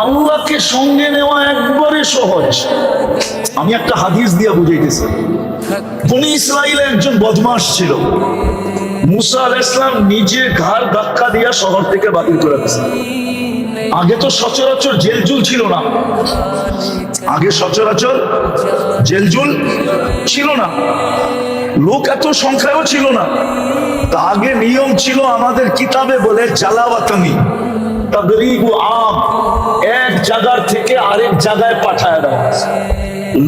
আল্লাহকে সঙ্গে নেওয়া একবারে সহজ। আমি একটা হাদিস দিয়ে বুঝাইতেছি। বনি ইসরায়েলে একজন বদমাস ছিল। মুসা আল ইসলাম নিজে ঘাড় ধাক্কা দিয়া শহর থেকে বাতিল করে দিয়েছে। আগে তো সচরাচর জেলজুল ছিল না। আগে সচরাচর জেলজুল ছিল না। লোক এত সংখ্যাও ছিল না। তা আগে নিয়ম ছিল আমাদের কিতাবে বলে জ্বালাওয়াতানি তাদরিবু আম জায়গার থেকে আরেক জায়গায় পাঠায় দেওয়া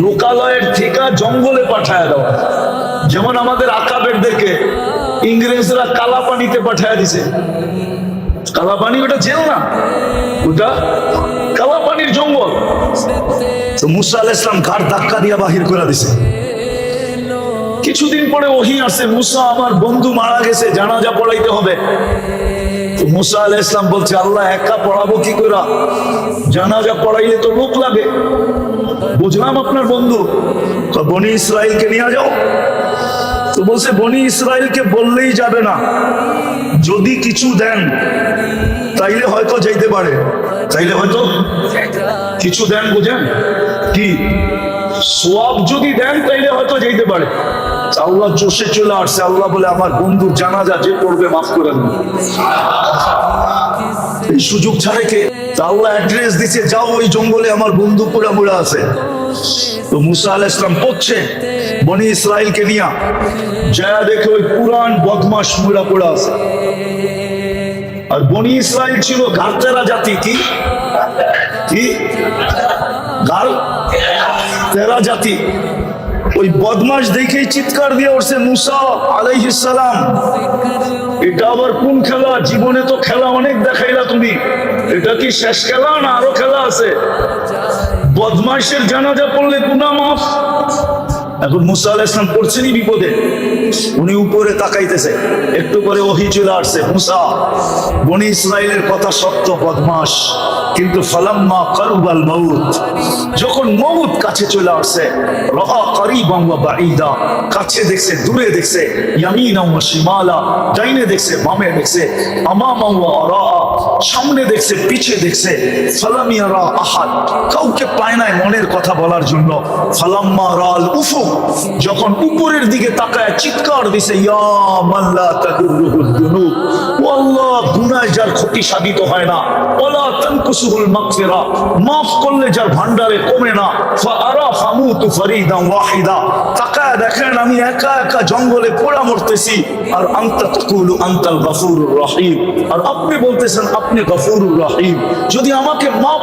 লোকালয়ের থেকে জঙ্গলে পাঠায় দেওয়া যেমন আমাদের আকাবেরদেরকে ইংরেজরা কালা পানিতে পাঠায় দিছে। কালা পানি ওটা জেল না? ওটা কালা পানির জঙ্গল। তো মুসা আল ইসলাম ঘাট ধাক্কা দিয়া বাহির করে দিছে। কিছুদিন পরে ওহি আসে, মুসা, আমার বন্ধু মারা গেছে, জানাজা পড়াইতে হবে। মুসা আলাহ ইসলাম বলছে, আল্লাহ একা পড়াবো কি করে? জানাজা পড়াইলে তো লোক লাগে। বুঝলাম আপনার বন্ধু। বনি ইসরায়েলকে নিয়ে যাও। তো বলছে, বনি ইসরায়েলকে বললেই যাবে না। যদি কিছু দেন, তাইলে হয়তো যাইতে পারে। তাইলে হয়তো কিছু দেন বুঝেন? কি? সব যদি দেন, তাইলে হয়তো যেতে পারে। আল্লাহ জোশে চলে আসছে। আল্লাহ বলে, আমার বন্ধুর জানাজা যে পড়বে, মাফ করে দেন। এই সুযোগ ছাড়ে কে? আল্লাহ অ্যাড্রেস দিছে, যাও ওই জঙ্গলে, আমার বন্ধু পুরা মুড়া আছে। তো মুসা আল ইসলাম পড়ছে, বনি ইসরায়েলকে নিয়া। যা দেখে ওই পুরান বদমাস মুড়া পুরা আছে। আর বনি ইসরায়েল ছিল গার্তেরা জাতি, কি? কি? গাল তেরা জাতি। ওই বদমাস দেখেই চিৎকার দিয়ে উঠছে, মুসা আলাইহিস সালাম, এটা আবার কোন খেলা? জীবনে তো খেলা অনেক দেখাইলা তুমি। এটা কি শেষ খেলা না আরও খেলা আছে? বদমাসের জানাজা পড়লে গুনা মাফ। এখন মুসা আলাহ ইসলাম পড়ছেনই বিপদে। উনি উপরে তাকাইতেছে। একটু করে ওহি চলে আসছে, মুসা, বনি ইসরায়েলের কথা সত্য বদমাস কিন্তু ফালাম্মা কারুবাল মউত। যখন মউত কাছে চলে আসছে রাআ করিবাম ওয়া বাঈদা। কাছে দেখছে, দূরে দেখছে, ইয়ামিনা শিমালা, ডাইনে দেখছে, বামে দেখছে, আমামা ওয়া আরা সামনে দেখছে, পিছে দেখছে, ফালাম ইয়ারা আহাদ? কাউকে পায় নাই মনের কথা বলার জন্য। ফালাম্মা রাল উফুক। যখন উপরের দিকে তাকায় চিৎকার দিছে যার ক্ষতি সাধিত হয় না। একা একা জঙ্গলে পোড়া মরতেছি। আর আর আপনি বলতেছেন, আপনি গফুরুর রহিম। যদি আমাকে মাফ